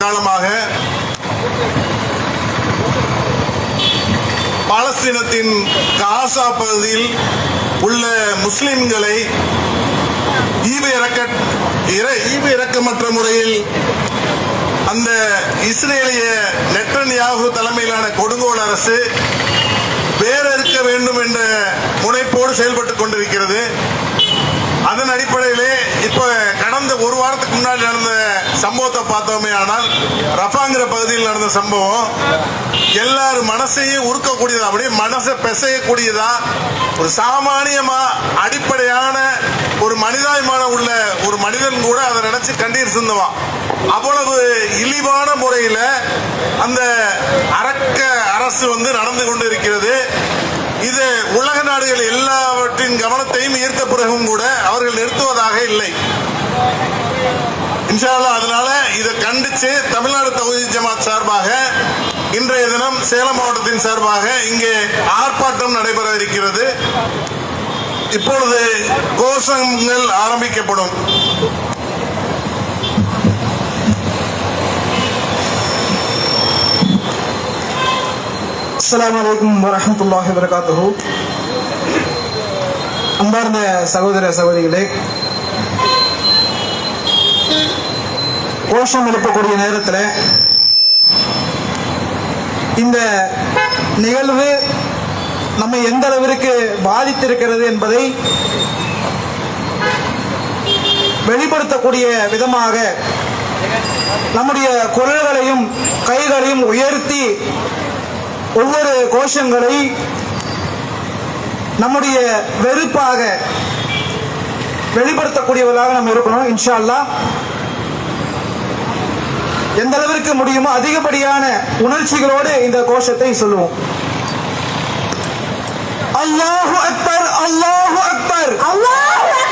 காலமாக பாலஸ்தீனத்தின் காசா பகுதியில் உள்ள முஸ்லிம்களை ஈவு இறக்க இற- ஈவு இறக்கமற்ற முறையில் அந்த இஸ்ரேலிய நெட்டன்யாகு தலைமையிலான கொடுங்கோல் அரசு வேறறுக்க வேண்டும் என்ற முனைப்போடு செயல்பட்டுக் கொண்டிருக்கிறது. அதன் அடிப்படையிலே இப்ப கடந்த ஒரு வாரத்துக்கு முன்னாடி நடந்த சம்பவத்தை பார்த்தோமே ஆனால் ரஃபாங்கிற பகுதியில் நடந்த சம்பவம் எல்லார் மனசையும் உருக்கக்கூடியதா அப்படியே மனசை பிசையக்கூடியதா ஒரு சாமானியமா அடிப்படையான ஒரு மனிதாயமான உள்ள ஒரு மனிதன் கூட அதை நினைச்சு கண்ணீர் சிந்துவான். அவ்வளவு இழிவான முறையில் அந்த அரக்க அரசு வந்து நடந்து கொண்டு இருக்கிறது இது உலக நாடுகள் எல்லாவற்றின் கவனத்தையும் ஈர்த்த பிறகும் கூட அவர்கள் நிறுத்துவதாக இல்லை. இன்ஷா அதனால இதை கண்டிச்சு தமிழ்நாடு தொகுதி ஜமாத் சார்பாக இன்றைய தினம் சேலம் மாவட்டத்தின் சார்பாக இங்கே ஆர்ப்பாட்டம் நடைபெற இருக்கிறது. இப்பொழுது கோஷங்கள் ஆரம்பிக்கப்படும். அஸ்லாம் வலைக்கும் வரமத்துல்லாஹி வரகாத்து அன்பார்ந்த சகோதர சகோதரிகளே கோஷம் எழுப்பக்கூடிய நேரத்தில் இந்த நிகழ்வு நம்மை எந்த அளவிற்கு பாதித்திருக்கிறது என்பதை வெளிப்படுத்தக்கூடிய விதமாக நம்முடைய குரல்களையும் கைகளையும் உயர்த்தி ஒவ்வொரு கோஷங்களை நம்முடைய வெறுப்பாக வெளிப்படுத்தக்கூடியவர்களாக நம்ம இருக்கணும் இன்ஷா அல்லாஹ் எந்த அளவிற்கு முடியுமோ அதிகப்படியான உணர்ச்சிகளோடு இந்த கோஷத்தை சொல்லுவோம். அல்லாஹு அக்பர் அல்லாஹு அக்பர். அல்லாஹு அல்லாஹ்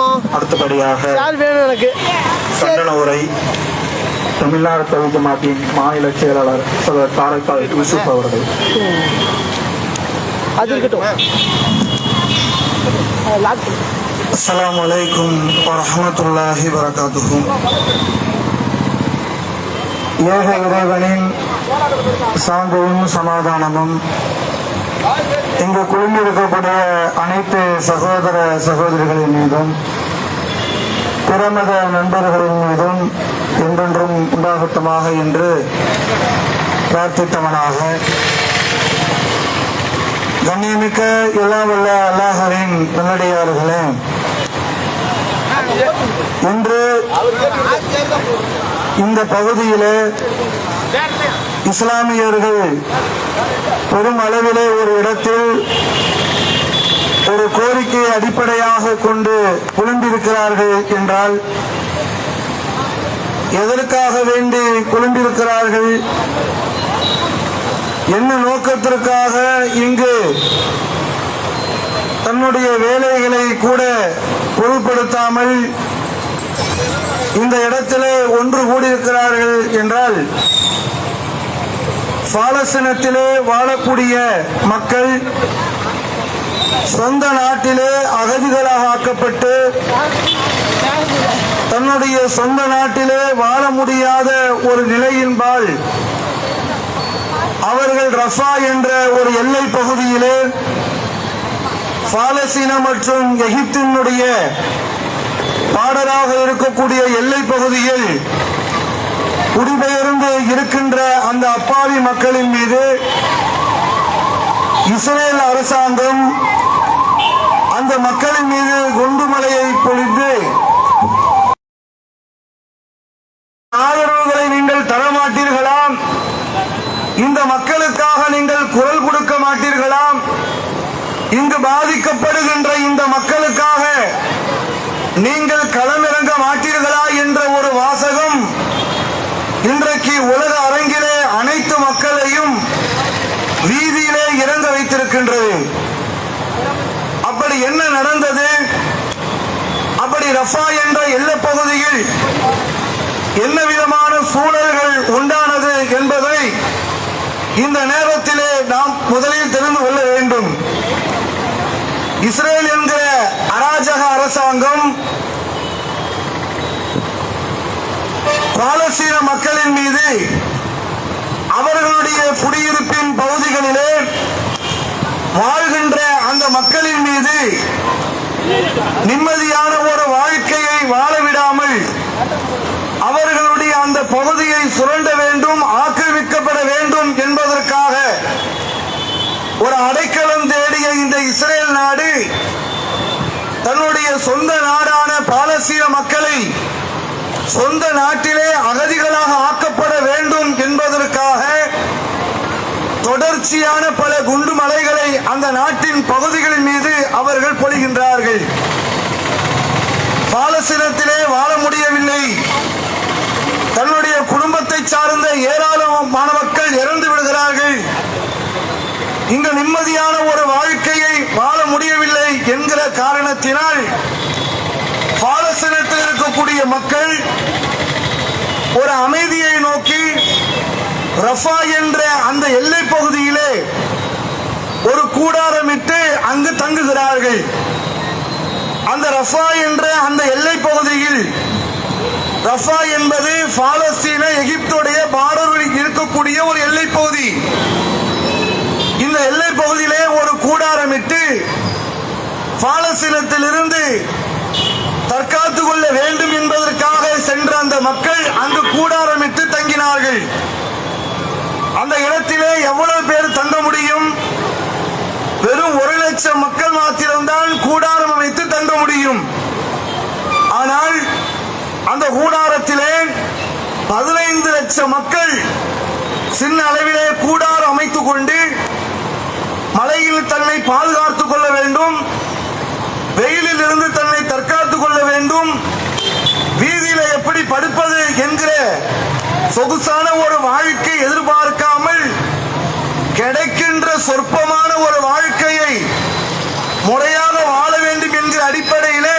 ஆமா. அடுத்தபடியாக சார் வேணும் எனக்கு. கண்டன உரை தமிழ்நாடு தவிர்க்க மாட்டின் மாநில செயலாளர் சதர் காரைக்கால் யூசுப் அவர்கள். அது இருக்கட்டும். அஸ்லாம் வலைக்கும் வரமத்துல்லாஹி வரகாத்துக்கும் ஏக இறைவனின் சாந்தமும் சமாதானமும் இங்கு குழுந்திருக்கக்கூடிய அனைத்து சகோதர சகோதரிகளின் மீதும் பிரமத நண்பர்களின் மீதும் என்றென்றும் உண்டாகட்டுமாக என்று பிரார்த்தித்தவனாக கண்ணியமிக்க எல்லாம் வல்ல அல்லாஹரின் நல்லடியார்களே இன்று இந்த பகுதியிலே இஸ்லாமியர்கள் பெரும் அளவிலே ஒரு இடத்தில் ஒரு கோரிக்கையை அடிப்படையாக கொண்டு புலம்பிருக்கிறார்கள் என்றால் எதற்காக வேண்டி புலம்பிருக்கிறார்கள் என்ன நோக்கத்திற்காக இங்கு தன்னுடைய வேலைகளை கூட பொருட்படுத்தாமல் இந்த இடத்திலே ஒன்று கூடியிருக்கிறார்கள் என்றால் பாலஸ்தீனத்திலே வாழக்கூடிய மக்கள் சொந்த நாட்டிலே அகதிகளாக ஆக்கப்பட்டு தன்னுடைய சொந்த நாட்டிலே வாழ முடியாத ஒரு நிலையின்பால் அவர்கள் ரஃபா என்ற ஒரு எல்லை பகுதியிலே பாலஸ்தீன மற்றும் எகிப்தினுடைய பாடலாக இருக்கக்கூடிய எல்லை பகுதியில் குடிபெயர்ந்து இருக்கின்ற அந்த அப்பாவி மக்களின் மீது இஸ்ரேல் அரசாங்கம் அந்த மக்களின் மீது குண்டுமலையை பொழிந்து ஆதரவுகளை நீங்கள் தரமாட்டீர்களாம் இந்த மக்களுக்காக நீங்கள் குரல் கொடுக்க மாட்டீர்களாம் இங்கு பாதிக்கப்படுகின்ற இந்த மக்களுக்காக நீங்கள் களம் மாட்டீர்களா என்ற ஒரு வாசகம் இன்றைக்கு உலக அரங்கிலே அனைத்து மக்களையும் வீதியிலே இறங்க வைத்திருக்கின்றது அப்படி என்ன நடந்தது. அப்படி ரஃபா என்ற எல்லைப் பகுதியில் என்ன விதமான சூழல்கள் உண்டானது என்பதை இந்த நேரத்திலே நாம் முதலில் தெரிந்து கொள்ள வேண்டும். இஸ்ரேல் என்கிற அராஜக அரசாங்கம் பாலஸ்தீன மக்களின் மீது அவர்களுடைய குடியிருப்பின் பகுதிகளிலே வாழ்கின்ற அந்த மக்களின் மீது நிம்மதியான ஒரு வாழ்க்கையை வாழ விடாமல் அவர்களுடைய அந்த பகுதியை சுரண்ட வேண்டும் ஆக்கிரமிக்கப்பட வேண்டும் என்பதற்காக ஒரு அடைக்கலம் தேடிய இந்த இஸ்ரேல் நாடு தன்னுடைய சொந்த நாடான பாலஸ்தீன மக்களை சொந்த நாட்டிலே அகதிகளாக ஆக்கப்பட வேண்டும் என்பதற்காக தொடர்ச்சியான பல குண்டு மலைகளை அந்த நாட்டின் பகுதிகளின் மீது அவர்கள் பொழிகின்றார்கள். பாலஸ்தீனத்திலே வாழ முடியவில்லை. தன்னுடைய குடும்பத்தை சார்ந்த ஏராளமான மக்கள் இறந்து விடுகிறார்கள். இங்கு நிம்மதியான ஒரு வாழ்க்கையை வாழ முடியவில்லை என்கிற காரணத்தினால் பாலஸ்தீனத்தில் இருக்கக்கூடிய மக்கள் ஒரு அமைதியை நோக்கி ரஃபா என்ற அந்த எல்லை பகுதியிலே ஒரு கூடாரமிட்டு அங்கு தங்குகிறார்கள். அந்த ரஃபா என்ற அந்த எல்லை பகுதியில் ரஃபா என்பது பாலஸ்தீன எகிப்துடைய பார்டரில் இருக்கக்கூடிய ஒரு எல்லை பகுதி. இந்த எல்லை பகுதியிலே ஒரு கூடாரமிட்டு பாலஸ்தீனத்திலிருந்து தற்காத்துக் கொள்ள வேண்டும் என்பதற்காக சென்ற அந்த மக்கள் அங்கு கூடாரமிட்டு தங்கினார்கள். அந்த இடத்திலே எவ்வளவு பேர் தங்க முடியும்? வெறும் ஒரு லட்சம் மக்கள் மாத்திரம்தான் கூடாரம் அமைத்து தங்க முடியும். ஆனால் அந்த கூடாரத்திலே பதினைந்து லட்சம் மக்கள் சின்ன அளவிலே கூடாரம் அமைத்துக் கொண்டு மழையில் தன்னை பாதுகாத்துக் கொள்ள வேண்டும் வெயிலில் இருந்து தன்னை தற்காத்துக் கொள்ள வேண்டும் வீதியில எப்படி படுப்பது என்கிற சொகுசான ஒரு வாழ்க்கை எதிர்பார்க்காமல் கிடைக்கின்ற சொற்பமான ஒரு வாழ்க்கையை முறையாக வாழ வேண்டும் என்கிற அடிப்படையிலே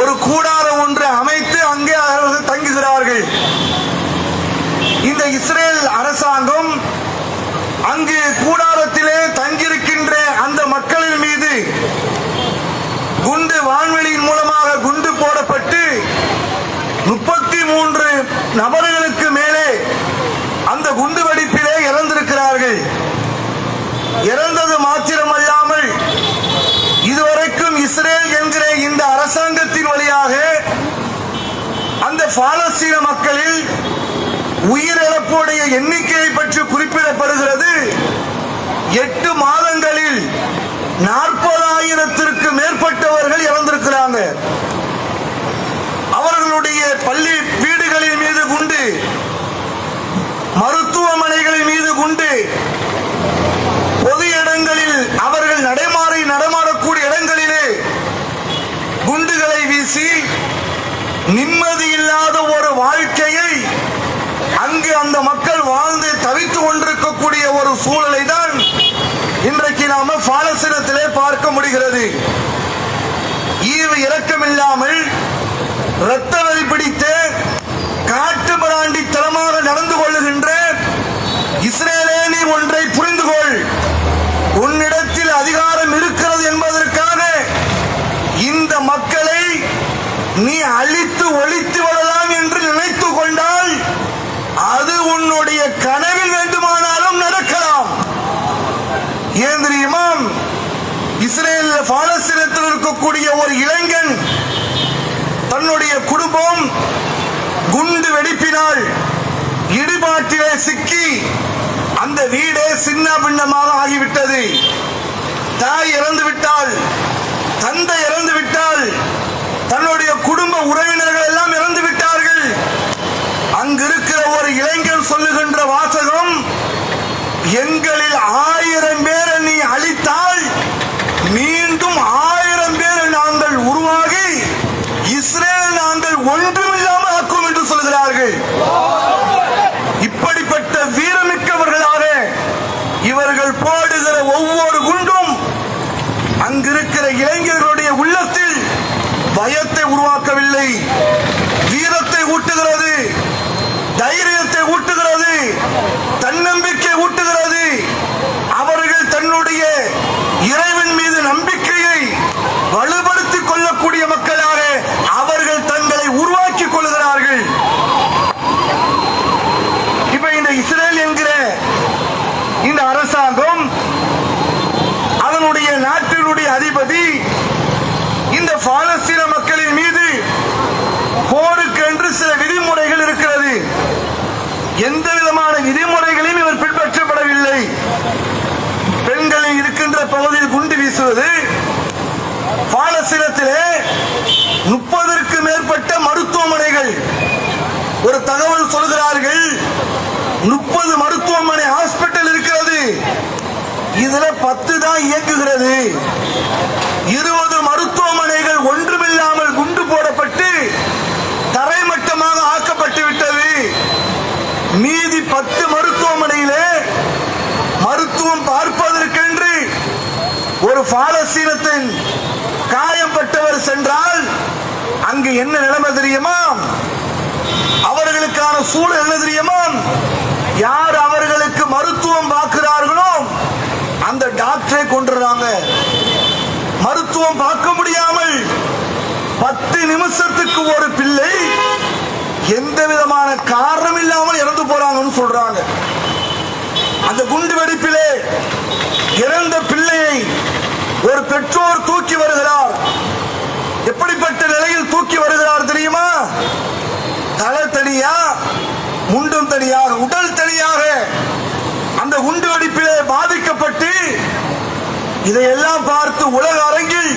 ஒரு கூடாரம் ஒன்று அமைத்து அங்கே அவர்கள் தங்குகிறார்கள். இந்த இஸ்ரேல் அரசாங்கம் அங்கு கூடாரத்திலே தங்கியிருக்கின்ற அந்த மக்களின் மீது குண்டு வான்வெளியின் மூலமாக குண்டு போடப்பட்டு நபர்களுக்கு மேலே அந்த குண்டு வெடிப்பிலே இறந்திருக்கிறார்கள். இறந்தது மாத்திரமல்லாமல் இதுவரைக்கும் இஸ்ரேல் என்கிற இந்த அரசாங்கத்தின் வழியாக அந்த பாலஸ்தீன மக்களில் உயிரிழப்புடைய எண்ணிக்கையை பற்றி குறிப்பிடப்படுகிறது. எட்டு மாதங்களில் நாற்பதாயிரத்திற்கு மேற்பட்டவர்கள் இறந்திருக்கிறாங்க. அவர்களுடைய பள்ளி வீடு வீடுகளின் மீது குண்டு. மருத்துவமனைகளின் மீது குண்டு. பொது இடங்களில் அவர்கள் நடைமாறி நடமாடக்கூடிய இடங்களிலே குண்டுகளை வீசி நிம்மதி இல்லாத ஒரு வாழ்க்கையை அங்கு அந்த மக்கள் வாழ்ந்து தவித்துக் கொண்டிருக்கக்கூடிய ஒரு சூழலை தான் இன்றைக்கு நாம பாலஸ்தீனத்திலே பார்க்க முடிகிறது. ஈவு இரக்கம் இல்லாமல் இரத்த வெறி பிடித்து காட்டு பிராண்டி தனமாக நடந்து கொள்ளுகின்ற இஸ்ரேலே நீ ஒன்றை புரிந்து கொள் உன்னிடத்தில் அதிகாரம் இருக்கிறது என்பதற்காக இந்த மக்களை நீ அழித்து ஒழித்து விடலாம் என்று நினைத்து கொண்டால் அது உன்னுடைய கனவில் வேண்டுமானாலும் நடக்கலாம். ஏன் தெரியுமா? இஸ்ரேல் பாலஸ்தீனத்தில் இருக்கக்கூடிய ஒரு இளைஞன் தன்னுடைய குடும்பம் குண்டு வெடிப்பினால் இடிபாட்டிலே சிக்கி அந்த வீடே சின்ன பின்னமாக ஆகிவிட்டது. தாய் இறந்து விட்டால் தந்தை இறந்து விட்டால் தன்னுடைய குடும்ப உறவினர்கள் எல்லாம் இறந்து விட்டார்கள். அங்கிருக்கிற ஒரு இளைஞன் சொல்லுகின்ற வாசகம் எங்களில் ஆயிரம் பேரை நீ அழித்தால் மீண்டும் ஆயிரம் பேரை நாங்கள் உருவாகி இஸ்ரேல் நாங்கள் ஒன்றுமில்லாமல் ஆக்கும் இப்படிப்பட்ட வீரமிக்கவர்களாக இவர்கள் போடுகிற ஒவ்வொரு குண்டும் அங்கிருக்கிற இளைஞர்களுடைய உள்ளத்தில் பயத்தை உருவாக்கவில்லை. வீரத்தை ஊட்டுகிறது தைரியத்தை ஊட்டுகிறது தன்னம்பிக்கை ஊட்டுகிறது. அவர்கள் தன்னுடைய இறைவன் மீது நம்பிக்கையை வலுப்படுத்திக் கொள்ளக்கூடிய மக்களாக அவர்கள் தங்களை உருவாக்கிக் கொள்கிறார்கள் இப்ப இந்த இஸ்ரேல் என்கிற இந்த அரசாங்கம் அதனுடைய நாட்டினுடைய அதிபதி இந்த பாலஸ்தீன மக்களின் மீது போருக்கு என்று சில விதிமுறைகள் இருக்கிறது எந்த விதமான விதிமுறைகளையும் இவர் பின்பற்றப்படவில்லை பெண்களில் இருக்கின்ற பகுதியில் குண்டு வீசுவது பாலஸ்தீனத்திலே முப்பதற்கு மேற்பட்ட மருத்துவமனைகள். ஒரு தகவல் சொல்கிறார்கள் முப்பது மருத்துவமனை ஹாஸ்பிட்டல் இருக்கிறது. இதுல பத்து தான் இயக்குகிறது இருபது மருத்துவமனைகள் ஒன்றுமில்லாமல் குண்டு போடப்பட்டு தரைமட்டமாக ஆக்கப்பட்டு விட்டது. மீதி பத்து மருத்துவமனையில மருத்துவம் பார்ப்பதற்கென்று ஒரு பாலஸ்தீனத்தின் காயம்பட்டவர் சென்றார். அங்கு என்ன நிலைமை தெரியுமா? அவர்களுக்கான சூழல் என்ன தெரியுமா? யார் அவர்களுக்கு மருத்துவம் பார்க்கிறார்களோ அந்த டாக்டரை கொண்டுறாங்க மருத்துவம் பார்க்க முடியாமல் பத்து நிமிஷத்துக்கு ஒரு பிள்ளை எந்த விதமான காரணம் இல்லாமல் இறந்து போறாங்கன்னு சொல்றாங்க. அந்த குண்டு வெடிப்பிலே இறந்த பிள்ளையை ஒரு பெற்றோர் தூக்கி வருகிறார். எப்படிப்பட்ட நிலையில் தூக்கி வருகிறார் தெரியுமா? தலை தனியா முண்டும் தனியாக உடல் தனியாக அந்த குண்டு வெடிப்பிலே பாதிக்கப்பட்டு இதையெல்லாம் பார்த்து உலக அரங்கில்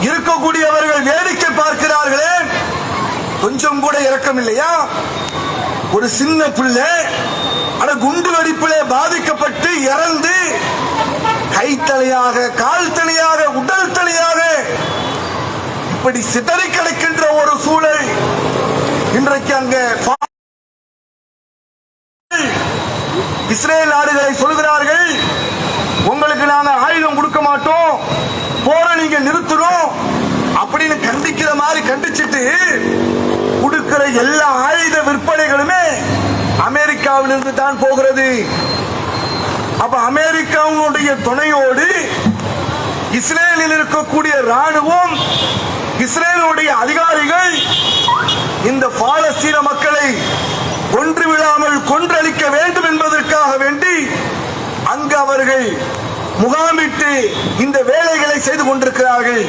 இருக்கக்கூடியவர்கள் வேடிக்கை பார்க்கிறார்களே. கொஞ்சம் கூட இறக்கம் இல்லையா? ஒரு சின்ன பிள்ளை ஆனா குண்டு வெடிப்பிலே பாதிக்கப்பட்டு இறந்து கைத்தலையாக கால் தனியாக உடல் தனியாக அப்படி சிதறி கிடக்கின்ற ஒரு சூழல் இன்றைக்கு அங்கே இஸ்ரேல் நாடுகளை சொல்கிறார்கள். உங்களுக்கு நாங்க ஆயுதம் கொடுக்க மாட்டோம். போற நீங்க நிறுத்தணும். அப்படின்னு கண்டிக்கிற மாதிரி கண்டிச்சிட்டு கொடுக்கிற எல்லா ஆயுத விற்பனைகளுமே அமெரிக்காவிலிருந்து தான் போகிறது. அப்ப அமெரிக்காவுடைய துணையோடு இஸ்ரேலில் இருக்கக்கூடிய ராணுவம் இஸ்ரேலுடைய அதிகாரிகள் இந்த பாலஸ்தீன மக்களை கொன்று விடாமல் கொன்றளிக்க வேண்டும் என்பதற்காக வேண்டி அங்கு அவர்கள் முகாமிட்டு இந்த வேலைகளை செய்து கொண்டிருக்கிறார்கள்.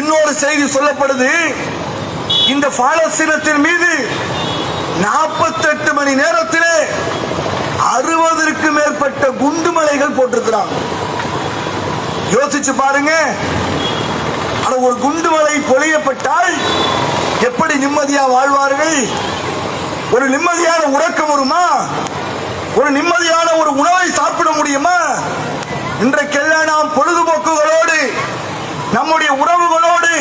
இன்னொரு செய்தி சொல்லப்படுது இந்த பாலஸ்தீனத்தின் மீது நாற்பத்தெட்டு மணி நேரத்திலே அறுபதற்கு மேற்பட்ட குண்டுமலைகள் போட்டிருக்கிறார் போட்டிருக்கிறாங்க. யோசிச்சு பாருங்க ஆனா ஒரு குண்டுமலை பொழியப்பட்டால் எப்படி நிம்மதியா வாழ்வார்கள்? ஒரு நிம்மதியான உறக்கம் வருமா? ஒரு நிம்மதியான ஒரு உணவை சாப்பிட முடியுமா? இன்றைக்கெல்லாம் நாம் பொழுதுபோக்குகளோடு நம்முடைய உறவுகளோடு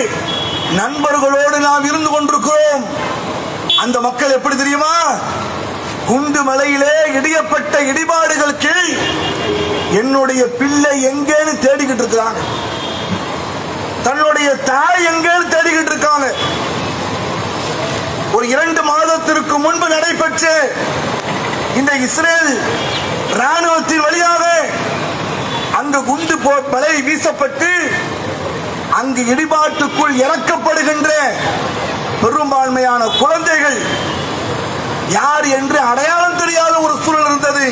நண்பர்களோடு நாம் இருந்து கொண்டிருக்கிறோம். அந்த மக்கள் எப்படி தெரியுமா? குண்டு மலையிலே இடியப்பட்ட இடிபாடுகள் கீழ் என்னுடைய பிள்ளை எங்கேன்னு தேடிக்கிட்டு இருக்கிறாங்க. தன்னுடைய தாய் எங்கேன்னு தேடிக்கிட்டு இருக்காங்க. ஒரு இரண்டு மாதத்திற்கு முன்பு நடைபெற்ற இந்த இஸ்ரேல் ராணுவத்தின் வழியாக அங்கு குண்டு போ வீசப்பட்டு அங்கு இடிபாட்டுக்குள் இறக்கப்படுகின்ற பெரும்பான்மையான குழந்தைகள் யார் என்று அடையாளம் தெரியாத ஒரு சூழல் இருந்தது.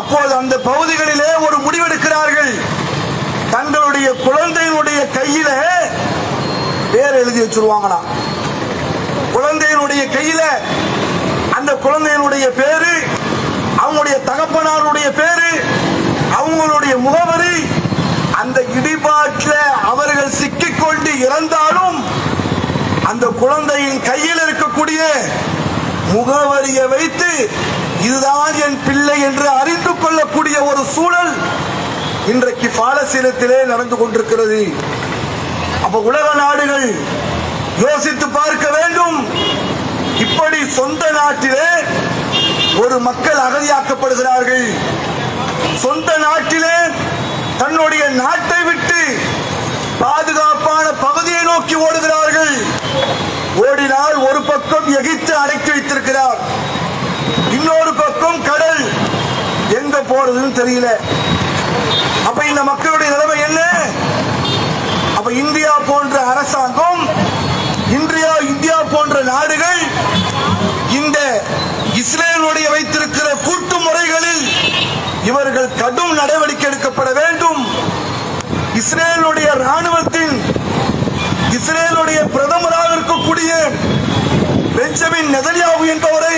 அப்போது அந்த பகுதிகளிலே ஒரு முடிவெடுக்கிறார்கள். தங்களுடைய குழந்தையினுடைய கையில பேர் எழுதி வச்சிருவாங்களாம். குழந்தையினுடைய கையில அந்த குழந்தையினுடைய பேரு அவங்களுடைய தகப்பனாருடைய பேரு அவங்களுடைய முகவரி அந்த இடிபாட்டில் அவர்கள் சிக்கிக்கொண்டு இறந்தாலும் அந்த குழந்தையின் கையில் இருக்கக்கூடிய முகவரியை வைத்து இதுதான் என் பிள்ளை என்று அறிந்து கொள்ளக்கூடிய ஒரு சூழல் இன்றைக்கு பாலசீனத்திலே நடந்து கொண்டிருக்கிறது. அப்ப உலக நாடுகள் யோசித்து பார்க்க வேண்டும். இப்படி சொந்த நாட்டிலே ஒரு மக்கள் அகதியாக்கப்படுகிறார்கள். சொந்த நாட்டிலே தன்னுடைய நாட்டை விட்டு பாதுகாப்பான பகுதியை நோக்கி ஓடுகிறார்கள். ஓடினால் ஒரு பக்கம் எகித்து அடைத்து வைத்திருக்கிறார். இன்னொரு பக்கம் கடல். எங்க போறதுன்னு தெரியல. அப்ப இந்த மக்களுடைய நிலைமை என்ன? அப்ப இந்தியா போன்ற அரசாங்கம் இந்தியா இந்தியா போன்ற நாடுகள் இந்த இஸ்ரேலுடைய வைத்திருக்கிற கூட்டு முறைகளில் இவர்கள் கடும் நடவடிக்கை எடுக்கப்பட வேண்டும். இஸ்ரேலுடைய ராணுவத்தின் இஸ்ரேலுடைய பிரதமராக இருக்கக்கூடிய பெஞ்சமின் நெதன்யாகு என்பவரை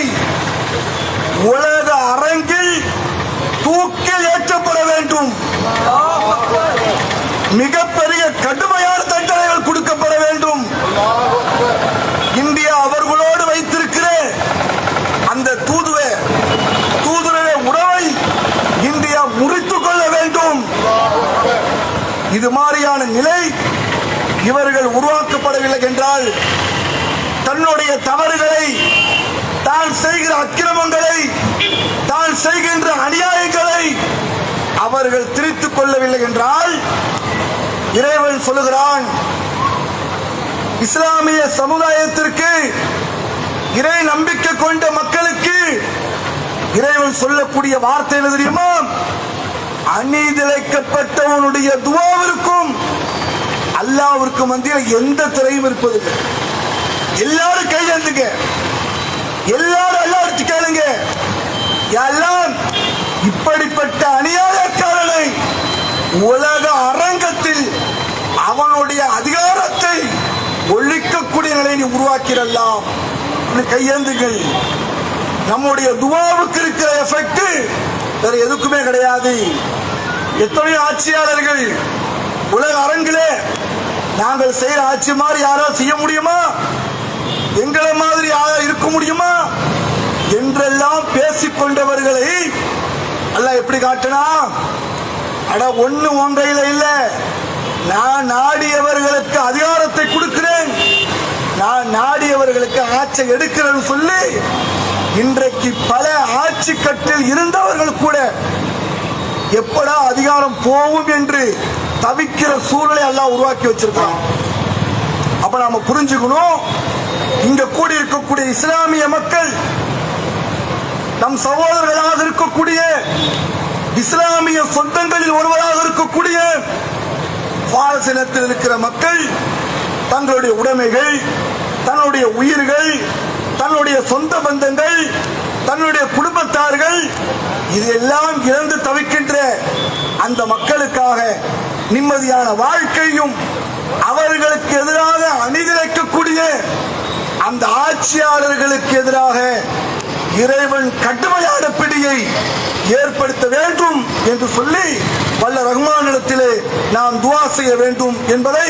உலக அரங்கில் தூக்கில் ஏற்றப்பட வேண்டும். மிகப்பெரிய கடுமையான தண்டனைகள் கொடுக்கப்பட வேண்டும். இந்தியா அவர்களோடு வைத்திருக்கிற அந்த தூதுவ தூதுவர உறவை இந்தியா முறித்துக் கொள்ள வேண்டும். இது மாதிரியான நிலை இவர்கள் உருவாக்கப்படவில்லை என்றால் தன்னுடைய தவறுகளை தான் செய்கிற அக்கிரமங்களை தான் செய்கின்ற அநியாயங்களை அவர்கள் திரித்துக் கொள்ளவில்லை என்றால் இறைவன் சொல்லுகிறான் இஸ்லாமிய சமுதாயத்திற்கு இறை நம்பிக்கை கொண்ட மக்களுக்கு இறைவன் சொல்லக்கூடிய வார்த்தை என்ன தெரியுமா? அநீதிழைக்கப்பட்டவனுடைய துவாவிற்கும் அல்லாவிற்கும் மத்தியில் எந்த திரையும் இருப்பதில்லை. எல்லாரும் கையெழுந்துங்க எல்லாரும் எல்லாம் அடிச்சு கேளுங்க. எல்லாம் இப்படிப்பட்ட அநியாயக்காரனை உலக அரங்கத்தில் அவனுடைய அதிகாரத்தை ஒழிக்கக்கூடிய நிலையை நீ உருவாக்கிறல்லாம் கையேந்துங்கள். நம்முடைய துவாவுக்கு இருக்கிற எஃபெக்ட் வேற எதுக்குமே கிடையாது. எத்தனையோ ஆட்சியாளர்கள் உலக அரங்கிலே நாங்கள் செய்யற ஆட்சி மாதிரி யாராவது செய்ய முடியுமா? எங்களை மாதிரி யாரா இருக்க முடியுமா? என்றெல்லாம் பேசிக்கொண்டவர்களை அல்ல எப்படி காட்டினா? அட ஒண்ணு உன் கையில இல்ல. நான் நாடியவர்களுக்கு அதிகாரத்தை கொடுக்கிறேன். நான் நாடியவர்களுக்கு ஆட்சி எடுக்கிறேன்னு சொல்லி இன்றைக்கு பல ஆட்சி கட்டில் இருந்தவர்கள் கூட எப்படா அதிகாரம் போகும் என்று தவிக்கிற சூழலை எல்லாம் உருவாக்கி வச்சிருக்கான் அப்ப நாம புரிஞ்சுக்கணும். இங்க கூடி இருக்கக்கூடிய இஸ்லாமிய மக்கள் நம் சகோதரர்களாக இருக்கக்கூடிய இஸ்லாமிய சொந்தங்களில் ஒருவராக இருக்கக்கூடிய பாலசீனத்தில் இருக்கிற மக்கள் தங்களுடைய உடைமைகள் தன்னுடைய உயிர்கள் தன்னுடைய சொந்த பந்தங்கள் தன்னுடைய குடும்பத்தார்கள் இதெல்லாம் இழந்து தவிக்கின்ற அந்த மக்களுக்காக நிம்மதியான வாழ்க்கையும் அவர்களுக்கு எதிராக அணிதிரைக்கக்கூடிய அந்த ஆட்சியாளர்களுக்கு எதிராக இறைவன் கடுமையான பிடியை ஏற்படுத்த வேண்டும் என்று சொல்லி வல்ல ரகுமானிடத்திலே நாம் துவா செய்ய வேண்டும் என்பதை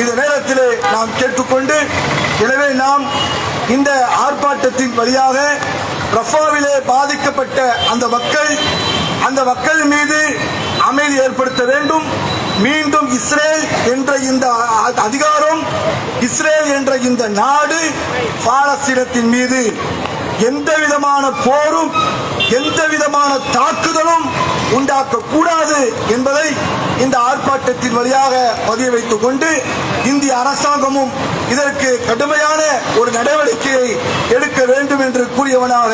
இந்த நேரத்திலே நாம் கேட்டுக்கொண்டு எனவே நாம் இந்த ஆர்ப்பாட்டத்தின் வழியாக ரஃபாவிலே பாதிக்கப்பட்ட அந்த மக்கள் அந்த மக்கள் மீது அமைதி ஏற்படுத்த வேண்டும். மீண்டும் இஸ்ரேல் என்ற இந்த அ- அதிகாரம் இஸ்ரேல் என்ற இந்த நாடு பாலஸ்தீனத்தின் மீது எந்த விதமான போரும் எந்த விதமான தாக்குதலும் உண்டாக்க கூடாது என்பதை இந்த ஆர்ப்பாட்டத்தின் வழியாக பதிய வைத்துக் கொண்டு இந்திய அரசாங்கமும் இதற்கு கடுமையான ஒரு நடவடிக்கையை எடுக்க வேண்டும் என்று கூறியவனாக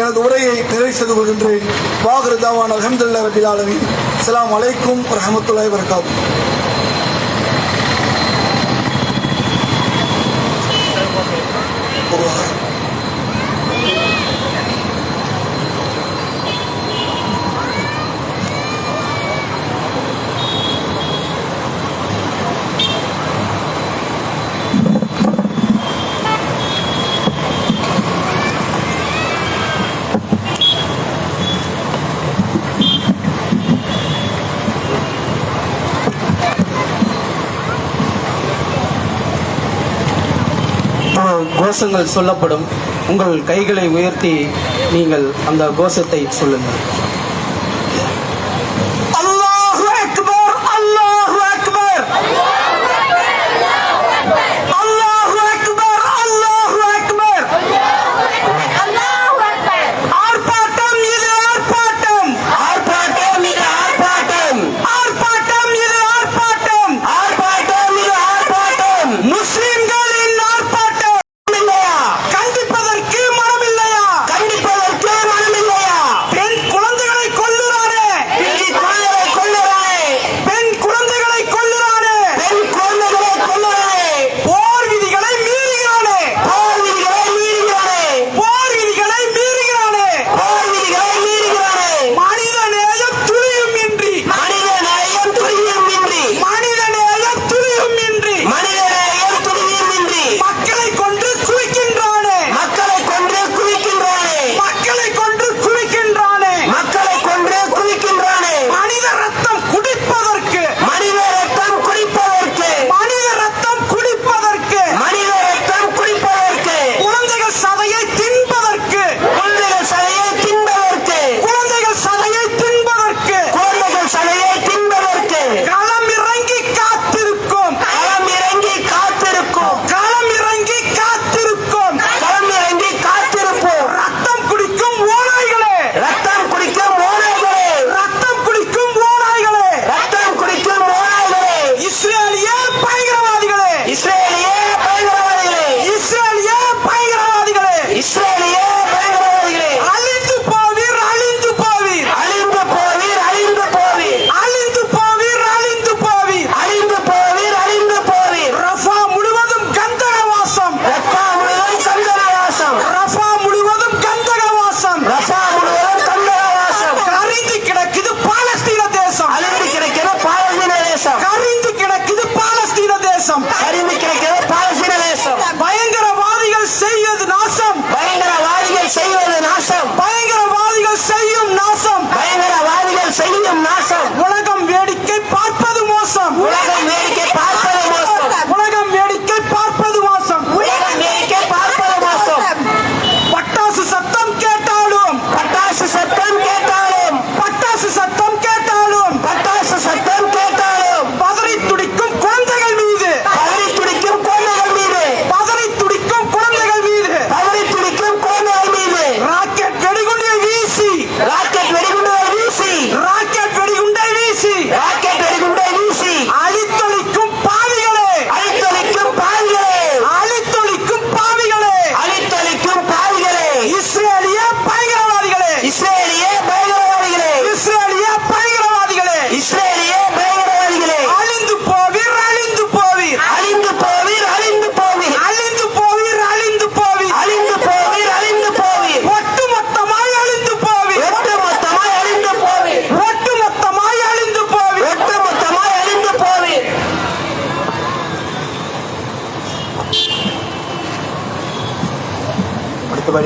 எனது உரையை நிறைவு செய்து கொள்கின்றேன். வாகருதாவான் அலமதுல்லா ரபில் ஆலமீன். அஸ்ஸலாமு அலைக்கும் வரஹமத்துல்லாஹி வரகாத்து கோஷங்கள் சொல்லப்படும். உங்கள் கைகளை உயர்த்தி நீங்கள் அந்த கோஷத்தை சொல்லுங்கள்.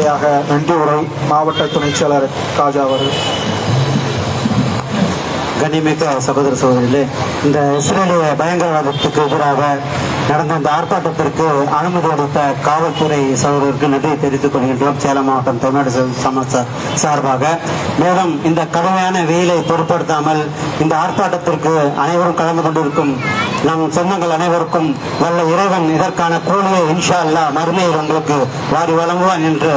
முதன்முறையாக நன்றி உரை மாவட்ட துணைச் செயலர் காஜா அவர்கள். கண்ணியமிக்க சகோதர சகோதரிகளே இந்த இஸ்ரேலிய பயங்கரவாதத்துக்கு எதிராக நடந்த இந்த ஆர்ப்பாட்டத்திற்கு அனுமதி அளித்த காவல்துறை சகோதரருக்கு நன்றி தெரிவித்துக் கொள்கின்றோம். சேலம் மாவட்டம் தமிழ்நாடு ச- சார்பாக. மேலும் இந்த கடுமையான வெயிலை பொருட்படுத்தாமல் இந்த ஆர்ப்பாட்டத்திற்கு அனைவரும் கலந்து கொண்டிருக்கும் நம் சொந்தங்கள் அனைவருக்கும் வல்ல இறைவன் இதற்கான கூலியை இன்ஷா அல்லாஹ் மறுமையில் உங்களுக்கு வாரி வழங்குவான் என்று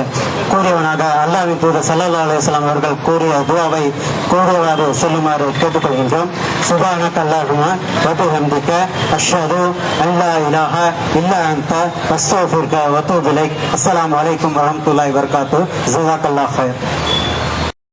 கூறியவனாக அல்லாவின் தூதர் சல்லா அலுவலாம் அவர்கள் கூறிய துவாவை கூறியவாறு சொல்லுமாறு கேட்டுக்கொள்கின்றோம். சுபான கல்லாகுமா வட்டு ஹம்திக அஷ்ஹது அல்லா இலாஹ இல்லா அந்த அஸ்தக்ஃபிருக வத்து தூபு அஸ்லாம் வலைக்கும் அலைக்கும் வர்காத்து வபரகாத்துஹு. அல்லா